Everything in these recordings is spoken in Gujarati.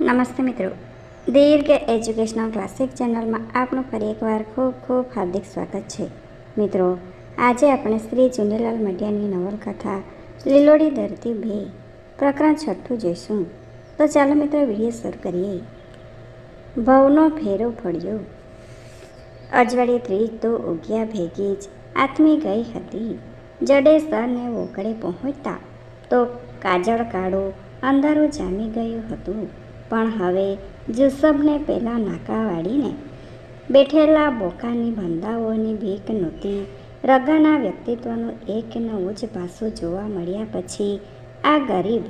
નમસ્તે મિત્રો. દીર્ઘ એજ્યુકેશનલ ક્લાસિક ચેનલમાં આપનું ફરી એકવાર ખૂબ ખૂબ હાર્દિક સ્વાગત છે. મિત્રો, આજે આપણે શ્રી ચુંડીલાલ મઢિયાની નવલકથા લીલોડી ધરતી બે, પ્રકરણ છઠ્ઠું જોઈશું. તો ચાલો મિત્રો, વીડિયો શરૂ કરીએ. ભવનો ફેરો પડ્યો અજવાળી ત્રીજ તો ઉગ્યા ભેગી જ આથમી ગઈ હતી. જડેસરને ઓગળે પહોંચતા તો કાજળ કાળો અંધારું જામી ગયું હતું. પણ હવે જુસબને પેલા નાકા વાળીને બેઠેલા બોકાની બંદાઓની ભીખ નહોતી રગાના વ્યક્તિત્વનું એક નવું જ પાસું જોવા મળ્યા પછી આ ગરીબ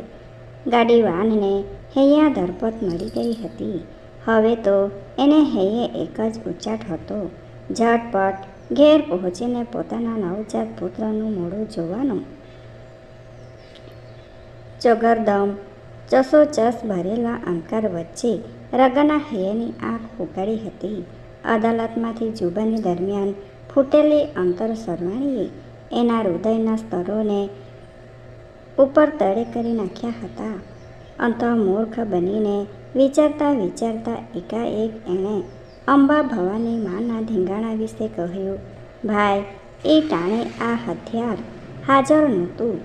ગાડીવાનને હૈયા ધરપત મળી ગઈ હતી. હવે તો એને હૈયે એક જ ઉચાટ હતો. ઝટપટ ઘેર પહોંચીને પોતાના નવજાત પુત્રનું મોઢું જોવાનું ચોગરદમ ચસોચસ ભરેલા અંકાર વચ્ચે રગના હૈયાની આંખ ઉગાડી હતી. અદાલતમાંથી જુબાની દરમિયાન ફૂટેલી અંતર સરવાણીએ એના હૃદયના સ્તરોને ઉપર તળે કરી નાખ્યા હતા. અંત મૂર્ખ બનીને વિચારતા વિચારતા એકાએક એણે અંબા ભવાની માના ધીંગાણા વિશે કહ્યું, ભાઈ, એ ટાણે આ હથિયાર હાજર નહોતું.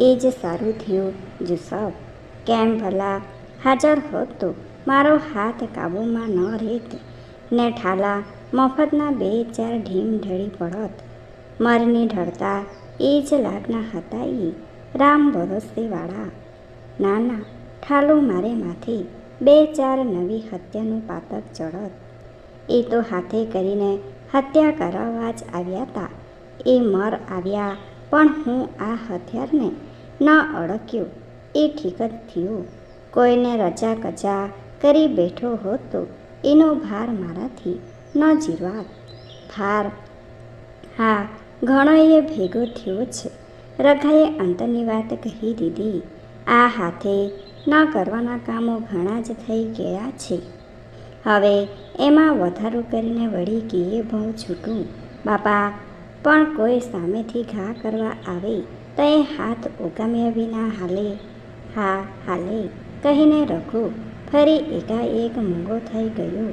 એ જ સારું થયું જુસફ કેમ ભલા? હાજર હોત મારો હાથ કાબૂમાં ન રહેત. ને ઠાલા, મફતના બે ચાર ઢીમ ઢળી પડત. મરની ઢળતા એ જ લાગના હતા એ રામ ભરોસેવાળા ના ના ઠાલું મારે માથે બે ચાર નવી હત્યાનું પાતક ચડત. એ તો હાથે કરીને હત્યા કરાવવા જ આવ્યા હતા એ મર આવ્યા પણ હું આ હથિયારને ન અડક્યો. એ ઠીક જ થયું. કોઈને રજા કજા કરી બેઠો હોત એનો ભાર મારાથી ન જીરવાત ભાર હા ઘણો એ ભેગો થયો છે. રઘાએ અંતરની વાત કહી દીધી. આ હાથે ન કરવાના કામો ઘણા જ થઈ ગયા છે. હવે એમાં વધારો કરીને વળી ગીએ બહુ છૂટું. બાપા, પણ કોઈ સામેથી ઘા કરવા આવે તો એ હાથ ઉગામ્યા વિના હાલે હા, હાલે. કહીને રઘુ, ફરી એકાએક મૂંગો થઈ ગયો.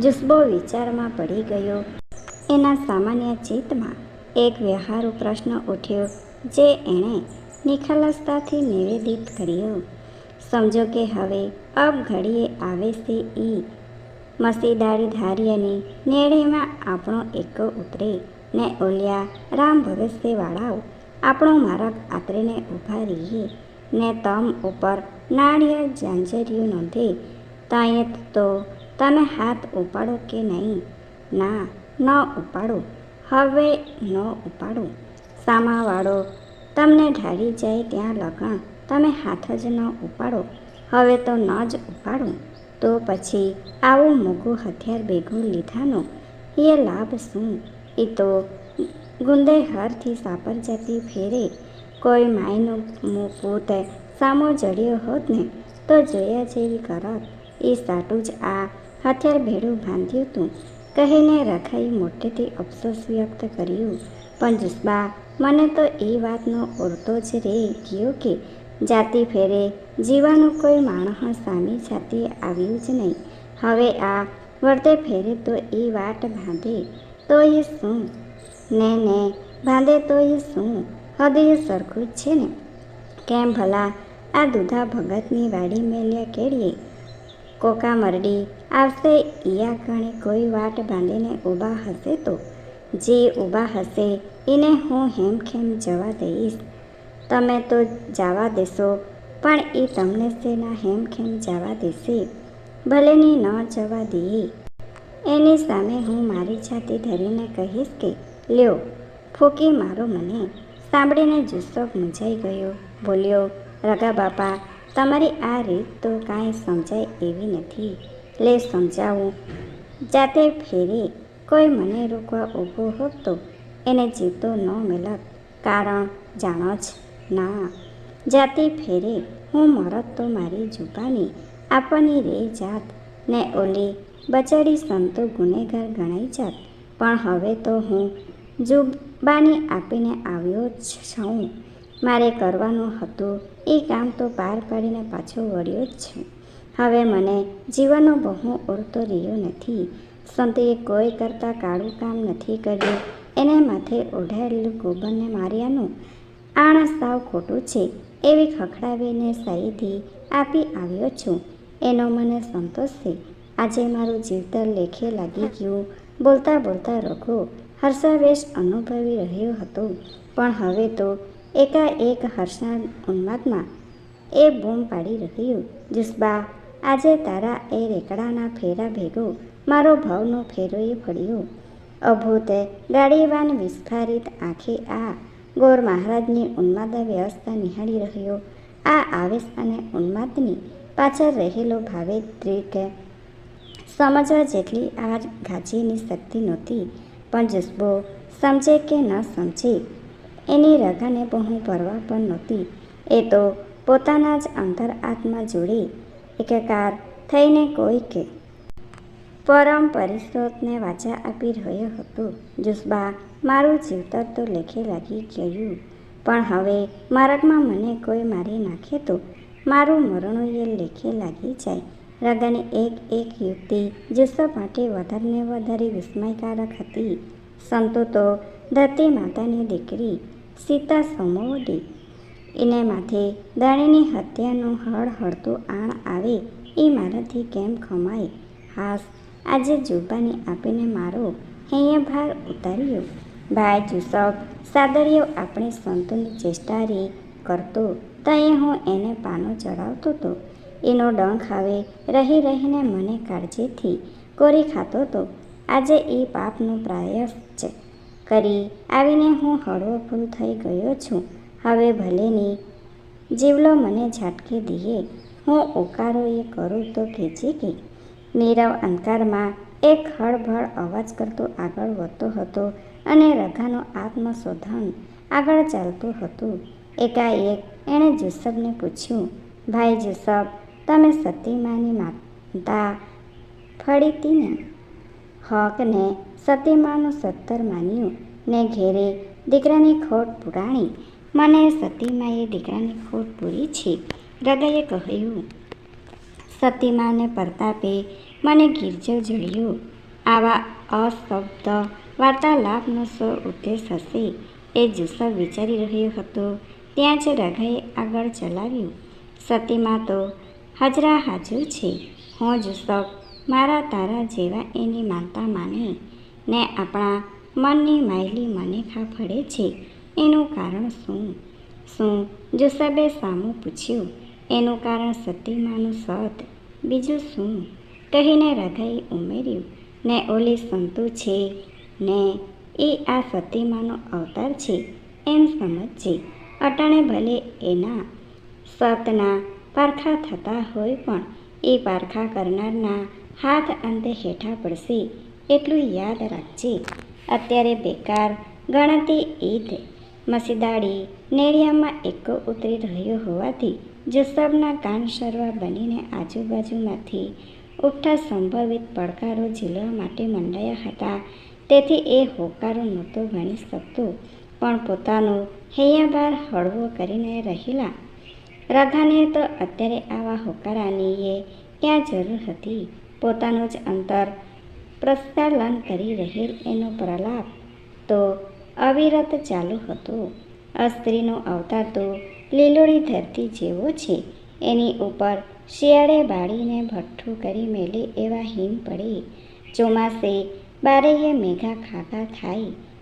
જુસ્બો વિચારમાં પડી ગયો. એના સામાન્ય ચિત્તમાં એક વ્યવહારુ પ્રશ્ન ઉઠ્યો, જે એણે નિખાલસતાથી નિવેદિત કર્યો. સમજો કે હવે અબ ઘડીએ આવે છે ઈ. મસીદારી ધાર્યની નેળીમાં આપણો એકો ઉતરે. ને ઓલિયા, રામ ભવિષ્યવાળાઓ આપણો મારક આતરીને ઊભા રહીએ. ને તમ ઉપર નાળિયેર ઝાંઝર્યું નોંધે. તાંયત તો તમે હાથ ઉપાડો કે નહીં? ના, ન ઉપાડો. હવે ન ઉપાડો. સામાવાળો, તમને ઢાળી જાય ત્યાં લગણ. તમે હાથ જ ન ઉપાડો. હવે તો ન જ ઉપાડો. તો પછી આવું મોઘું હથિયાર ભેગું લીધાનો. એ લાભ શું? એ તો ગુંદે હરથી સાપર જતી ફેરે. કોઈ માયનું પોતે સામો જડ્યો હોત ને, તો જોયા જેવી કરત. એ સાટું જ આ હથિયાર ભેડું બાંધ્યું હતું કહીને રખાઈ મોટેથી અફસોસ વ્યક્ત કર્યું. પણ જુસ્બા, મને તો એ વાતનો ઓરતો જ રે ગયો કે, જાતિ ફેરે, જીવાનું કોઈ માણસ સામી જાતિ આવ્યું જ નહીં. હવે આ વર્તે ફેરે તો એ વાટ બાંધે, તો એ શું? ને ને, બાંધે તો એ શું? હૃદય સરખું જ છે ને? કેમ ભલા? આ દુધા ભગતની વાડી મેલ્યા કેળીએ કોકા મરડી, આવશે ઈયા કણે કોઈ વાટ બાંધીને ઊભા હશે તો? જે ઊભા હશે, એને હું હેમખેમ જવા દઈશ. તમે તો જવા દેશો, પણ એ તમને શેના હેમખેમ જવા દેશે. ભલેની ન જવા દઈએ. એની સામે હું મારી છાતી ધરીને કહીશ કે, લ્યો, ફૂકી મારો મને. સાંભળીને જુસ્સો મૂંઝાઈ ગયો. બોલ્યો રગા બાપા, તમારી આ રીત તો કાંઈ સમજાય એવી નથી. લે, સમજાવું. જાતે ફેરે કોઈ મને રોકવા ઊભો હોત તો એને જીતો ન મેળત કારણ જાણો જ ના. જાતે ફેરે, હું મરત તો મારી જુબાની. આપવાની રે જાત ને ઓલી બચાડી સંતો ગુનેગાર ગણાઈ જાત. પણ હવે તો હું જુબાની આપીને આવ્યો છું. મારે કરવાનું હતું. એ કામ તો પાર પાડીને પાછો વળ્યો જ છું. હવે મને જીવનનો બહુ ઓળતો રહ્યો નથી. સંતે કોઈ કરતાં કાળું કામ નથી કર્યું. એને માથે ઓઢાયેલું ગોબરને માર્યાનું. આણ સાવ ખોટું છે. એવી ખખડાવીને સહીથી આપી આવ્યો છું. એનો મને સંતોષ છે. આજે મારું જીવતર લેખે લાગી ગયું. બોલતા બોલતા રઘુ હર્ષાવેશ અનુભવી રહ્યો હતો. પણ હવે તો એકાએક હર્ષા ઉન્માદમાં એ બૂમ પાડી રહ્યું. જુસ્બા, આજે તારા એ રેકડાના ફેરા ભેગો મારો ભાવનો ફેરોએ ફળ્યો અભૂતે ગાડીવાન વિસ્ફારિત આંખે આ ગોર મહારાજની ઉન્માદ વ્યવસ્થા નિહાળી રહ્યો. આ આવેશ અને ઉન્માદની પાછળ રહેલો ભાવેત્રિક સમજવા જેટલી આ ગાજીની શક્તિ નહોતી પણ જુસ્બો સમજે કે ન સમજે, એની રગાને બહુ પરવા પણ નહોતી. એ તો પોતાના જ અંતર આત્મા જોડે એકાકાર થઈને કોઈ કે. પરમ પરિસ્રોતને વાચા આપી રહ્યો હતો. જુસ્બા, મારું જીવતર તો લેખે લાગી ગયું. પણ હવે માર્ગમાં મને કોઈ મારી નાખે તો મારું મરણોએ લેખે લાગી જાય. રગાની એક એક યુક્તિ જુસ્સા માટે વધારે વધારે વિસ્મયકારક હતી. સંતો તો ધરતી માતાની દીકરી સીતા સમોવડી એને માથે દાણીની હત્યાનું હળહળતું આણ આવે એ મારાથી કેમ ખમાય? હાસ, આજે જુબાની આપીને મારો હૈયા ભાર ઉતાર્યો. ભાઈ જુસફ સાદરિયો આપણે સંતોની ચેષ્ટારી કરતો, તઈએ હું એને પાનો ચડાવતો તો એનો ડંખ આવે, રહી રહીને મને કાળજીથી કોરી ખાતો તો આજે એ પાપનું પ્રાયશ્ચ કરી આવીને હું હળવો ફૂલ થઈ ગયો છું. હવે ભલેની જીવલો મને ઝાટકી દઈએ. હું ઉકારો એ કરું તો ખેંચી ગઈ. નીરવ અંધકારમાં એક હળભળ અવાજ કરતો આગળ વધતો હતો અને રઘાનું આત્મશોધન આગળ ચાલતું હતું. એકાએક એણે જુસબને પૂછ્યું, ભાઈ જુસબ તમે સતીમાની માતા ફળીતીને હકને સતીમાનું સત્તર માન્યું. ને ઘેરે દીકરાની ખોટ પુરાણી. મને સતીમાએ દીકરાની ખોટ પૂરી છે. હૃદયે કહ્યું, સતીમાને પ્રતાપે મને ગિરજો જળ્યો આવા અશબ્દ વાર્તાલાપનો સો ઉદ્દેશ હશે. એ જુસબ વિચારી રહ્યો હતો. ત્યાં જ રઘાએ આગળ ચલાવ્યું. સતીમાં તો હાજરા હાજર છે. હું જુસબ મારા તારા જેવા એની માનતા માને. ને આપણા મનની માયલી મને ખા ફળે છે. એનું કારણ શું? શું? જુસબે સામું પૂછ્યું. એનું કારણ સતીમાનું સત. બીજું શું? કહીને હૃદય ઉમેર્યું. ને ઓલી સંતુ છે. ને એ આ સતીમાનો અવતાર છે. એમ સમજજે. અટાણે ભલે એના સતના પારખા થતા હોય પણ એ પારખા કરનારના હાથ અંતે હેઠા પડશે એટલું યાદ રાખજે. અત્યારે બેકાર ગણતી ઈદ મસીદાડી નેડિયામાં એકો ઉતરી રહ્યો હોવાથી જુસબના કાન સરવા બનીને આજુબાજુમાંથી ઉઠતા સંભવિત પડકારો ઝીલવા માટે મંડાયા હતા. તેથી એ હોકારો નહોતો ગણી શકતો, પણ પોતાનો હૈયાભાર હળવો કરીને રહેલા રઘાને તો અત્યારે આવા હોકારાની એ ક્યાં જરૂર હતી? પોતાનું જ અંતર પ્રસ્થાલન કરી રહેલ એનો પ્રલાપ તો અવિરત ચાલુ હતો. અસ્ત્રીનો અવતાર તો લીલોડી ધરતી જેવો છે. એની ઉપર શિયાળે બાળીને ભઠ્ઠું કરી મેલે એવા હિમ પડે. ચોમાસે બારેય મેઘા ખાતા થાય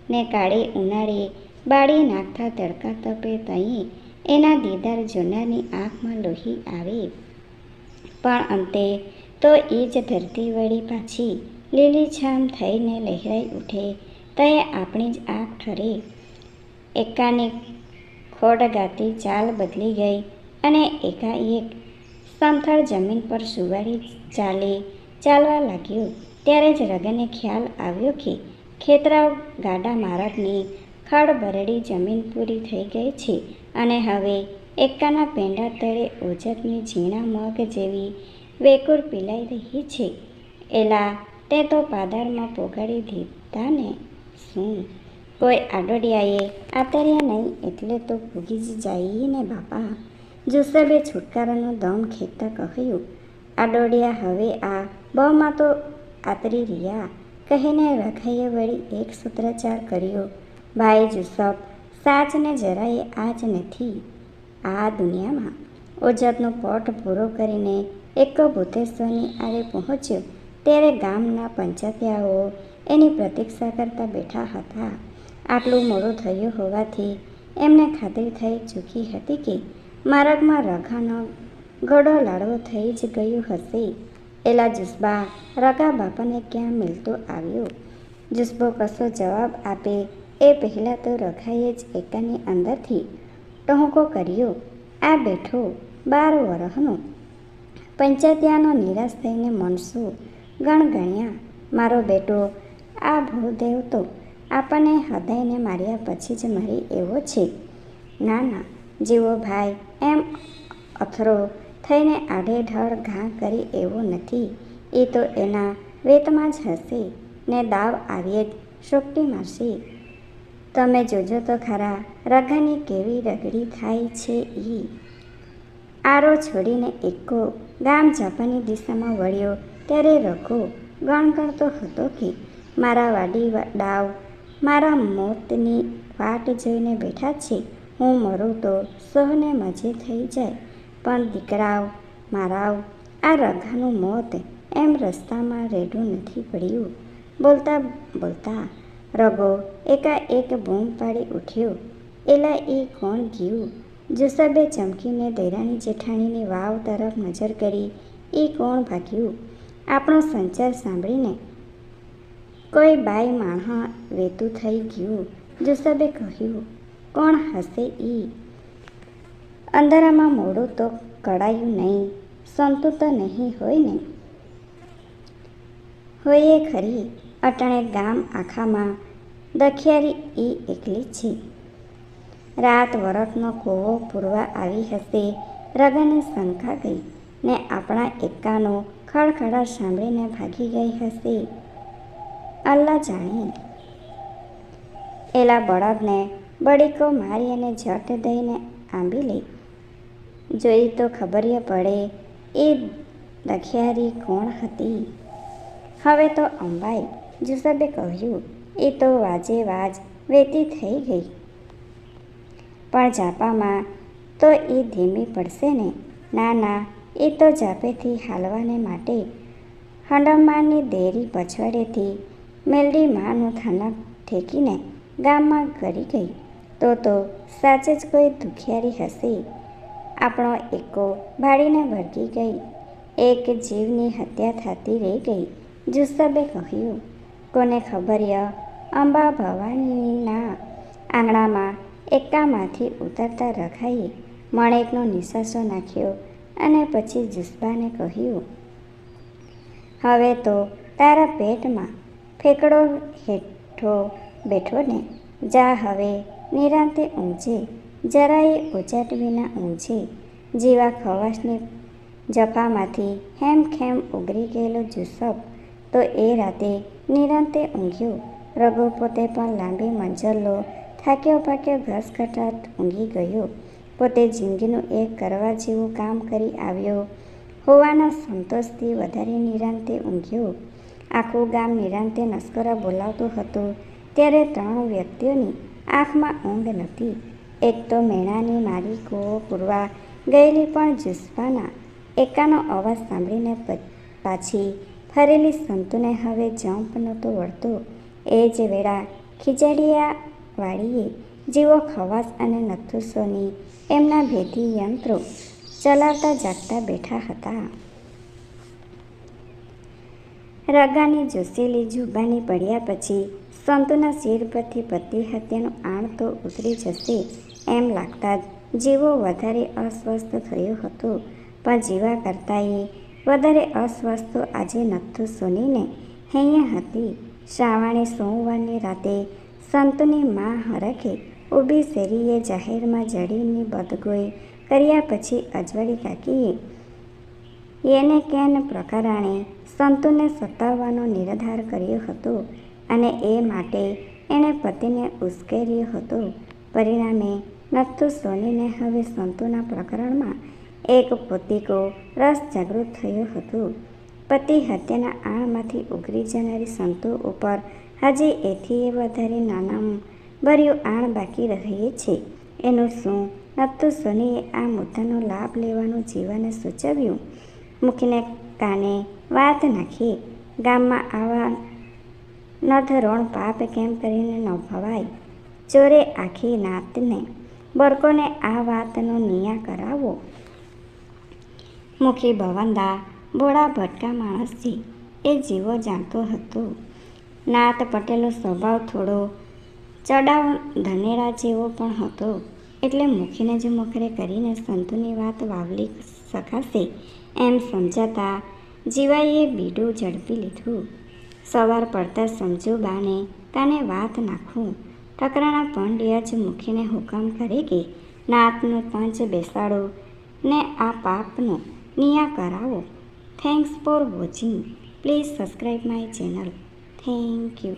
ને કાળે ઉનાળે બાળી નાખતા તડકા તપે તઈએ એના દીદાર જોનારની આંખમાં લોહી આવે. પણ અંતે તો એ જ ધરતી વળી પાછી લીલીછામ થઈને લહેરાઈ ઉઠે. તે આપણી જ આંખ ઠરે. એકાની ખોડગાતી ચાલ બદલી ગઈ અને એકાએક સમથળ જમીન પર સુવાડી ચાલે. ચાલવા લાગ્યું. ત્યારે જ રગને ખ્યાલ આવ્યો કે ખેતરાવ ગાડા મારકની ખડબરડી જમીન પૂરી થઈ ગઈ છે. અને હવે એકાના પેંડા તળે ઓજકની ઝીણા મગ જેવી વેકુર પીલાઈ રહી છે. એલા, તે તો પાદરમાં પોગાડી દીધા ને? શું? કોઈ આડોડિયાએ આતર્યા નહીં એટલે તો ભૂગી જ જાય ને બાપા? જુસબે છુટકારાનો દમ ખેંચતા કહ્યું, આડોડિયા, હવે આ બહુમાં તો આતરી રહ્યા. કહીને રખાઈએ વળી એક સૂત્રચાર કર્યો, ભાઈ જુસફ સાચને જરાય આજ નથી. આ દુનિયામાં ઓજતનો પોટ પૂરો કરીને એક ભૂતેશ્વરની આરે પહોંચ્યો ત્યારે ગામના પંચાયતિયાઓ એની પ્રતીક્ષા કરતા બેઠા હતા. આટલું મોડું થયું હોવાથી એમને ખાતરી થઈ ચૂકી હતી કે માર્ગમાં રઘાનો ગળો લાડવો થઈ જ ગયું હશે. એલા જુસ્બા રગા બાપાને ક્યાં મિલતો આવ્યો? જુસ્બો કશો જવાબ આપે એ પહેલાં તો રઘાએ જ એકાની અંદરથી ટહોકો કર્યો. આ બેઠો બાર વરહનો. પંચાત્યાનો નિરાશ થઈને મનસુ ગણગણ્યા મારો બેટો, આ ભૂદેવ તો આપણને હૃદયને માર્યા પછી જ મરી એવો છે. ના ના, જેવો ભાઈ એમ અથરો થઈને આડેઢળ ઘા કરી એવો નથી. એ તો એના વેતમાં જ હશે ને દાવ આવીએ જ શોકટી મારશે. તમે જોજો તો ખરા રઘાની કેવી રગડી થાય છે એ આરો છોડીને એકો ગામ જાપાની દિશામાં વળ્યો, ત્યારે રઘો ગણગણતો હતો કે, મારા વાડી ડાવ, મારા મોતની વાટ જોઈને બેઠા છે, હું મરું તો સહને મજે થઈ જાય. પણ દીકરાઓ, મારાઓ, આ રઘાનું મોત એમ રસ્તામાં રેડું નથી પડ્યું. બોલતા બોલતા રગો એકાએક બૂમ પાડી ઉઠ્યો. એલા એ કોણ ગયું? જુસાબે ચમકીને દૈરાણી જેઠાણીની વાવ તરફ નજર કરી. એ કોણ ભાગ્યું? આપણો સંચાર સાંભળીને. કોઈ બાઈ માણહ વેતું થઈ ગયું. જુસાબે કહ્યું, કોણ હશે ઈ? અંધારામાં મોડું તો કડાયું નહીં. સંતુ તો નહીં હોય ને? હોઈએ ખરી. અટાણે ગામ આખામાં દખિયારી ઈ એકલી છે. રાત વરફનો કોવો પૂરવા આવી હશે રગાને શંકા ગઈ ને આપણા એકાનો ખડખડા સાંભળીને ભાગી ગઈ હશે. અલ્લાહ જાણે. એલા બળદને બળીકો મારી અને જટ દઈને આંબી લઈ જોઈ તો ખબરીએ પડે એ દખિયારી કોણ હતી. હવે તો અંબાઈ જુસબે કહ્યું, એ તો વાજે વાજ વેતી થઈ ગઈ. પણ જાપામાં તો એ ધીમી પડશે ને? ના ના, એ તો જાપેથી હાલવાને માટે હંડમાની દેરી પછવાડેથી મેલડી માનું થાનક ઠેકીને ગામમાં ગરી ગઈ. તો તો સાચે જ કોઈ દુખિયારી હશે? આપણો એકો ભાડીને ભરગી ગઈ. એક જીવની હત્યા થતી રહી ગઈ. જુસબે કહ્યું કોને ખબર્ય અંબા ભવાનીના આંગણામાં એકામાંથી ઉતરતા રખાઈએ મણેકનો નિસાસો નાખ્યો અને પછી જુસ્બાને કહ્યું, હવે તો તારા પેટમાં ફેકડો હેઠો બેઠો ને, જા હવે, નિરાંતે ઊંઘજે. જરાય ઉચાટ વિના ઊંચે જેવા ખવાશની જફામાંથી હેમખેમ ઉગરી ગયેલો જુસબ તો એ રાતે નિરાંતે ઊંઘ્યું. રઘુ પોતે પણ લાંબી મંજલો થાક્યો પાક્યો ઘસઘટાટ ઊંઘી ગયો. પોતે જિંદગીનું એક કરવા જેવું કામ કરી આવ્યો. હોવાના સંતોષથી વધારે નિરાંતે ઊંઘ્યો. આખું ગામ નિરાંતે નસ્કરા બોલાવતું હતું. ત્યારે ત્રણ વ્યક્તિઓની આંખમાં ઊંઘ નહોતી. એક તો મેણાની મારી કૂવો પૂરવા ગયેલી પણ જુસ્પાના એકાનો અવાજ સાંભળીને પાછી ફરેલી સંતુને હવે જંપ નહોતો વળતો. એ જ વેળા વાળીએ જીવો ખવાસ અને નથુસોની એમના ભેદી યંત્રો ચલાવતા જાગતા બેઠા હતા. રગાની જોશેલી જુબાની પડ્યા પછી સંતુના શિર પરથી પતિ હત્યાનું આણ તો ઉતરી જશે એમ લાગતા જ જીવો વધારે અસ્વસ્થ થયો હતો. પણ જીવા કરતાંય વધારે અસ્વસ્થ આજે નથું સોનીને હૈયા હતી. શ્રાવણે સોમવારની રાતે સંતની મા હરખે ઊભી શેરીએ જાહેરમાં જડીની બદગોઈ કર્યા પછી અજવાળી કાકીએ એને કેન પ્રકારાણે સંતુને સતાવવાનો નિર્ધાર કર્યો હતો અને એ માટે એણે પતિને ઉશ્કેર્યો હતો. પરિણામે નથુ સોનીને હવે સંતુના પ્રકરણમાં એક પોતીકો રસ જાગૃત થયું હતું. પતિ હત્યાના આણમાંથી ઉઘરી જનારી સંતો ઉપર હજી એથી વધારે નાના ભર્યું આણ બાકી રહે છે. એનું શું? નતું સોનીએ આ મુદ્દાનો લાભ લેવાનું જીવાને સૂચવ્યું. મુખીને કાને વાત નાખી. ગામમાં આવા નધરોણ પાપ કેમ કરીને ન ભવાય? ચોરે આખી નાતને બરકોને આ વાતનો નિયા કરાવો. મુખી ભવનદા ભોળા ભટકા માણસથી એ જીવો જાણતો હતો. નાત પટેલનો સ્વભાવ થોડો ચડાવ ધનેરા જેવો પણ હતો. એટલે મુખીને જ મોખરે કરીને સંતોની વાત વાવલી શકાશે એમ સમજાતા જીવાઈએ બીડું ઝડપી લીધું. સવાર પડતા સમજુ બાને તાને વાત નાખું. ટકરાણા પંડ્યા જ મુખીને હુકમ કરે કે નાતનો પંચ બેસાડો ને આ પાપનો નિયા કરાવો. Thanks for watching please subscribe my channel thank you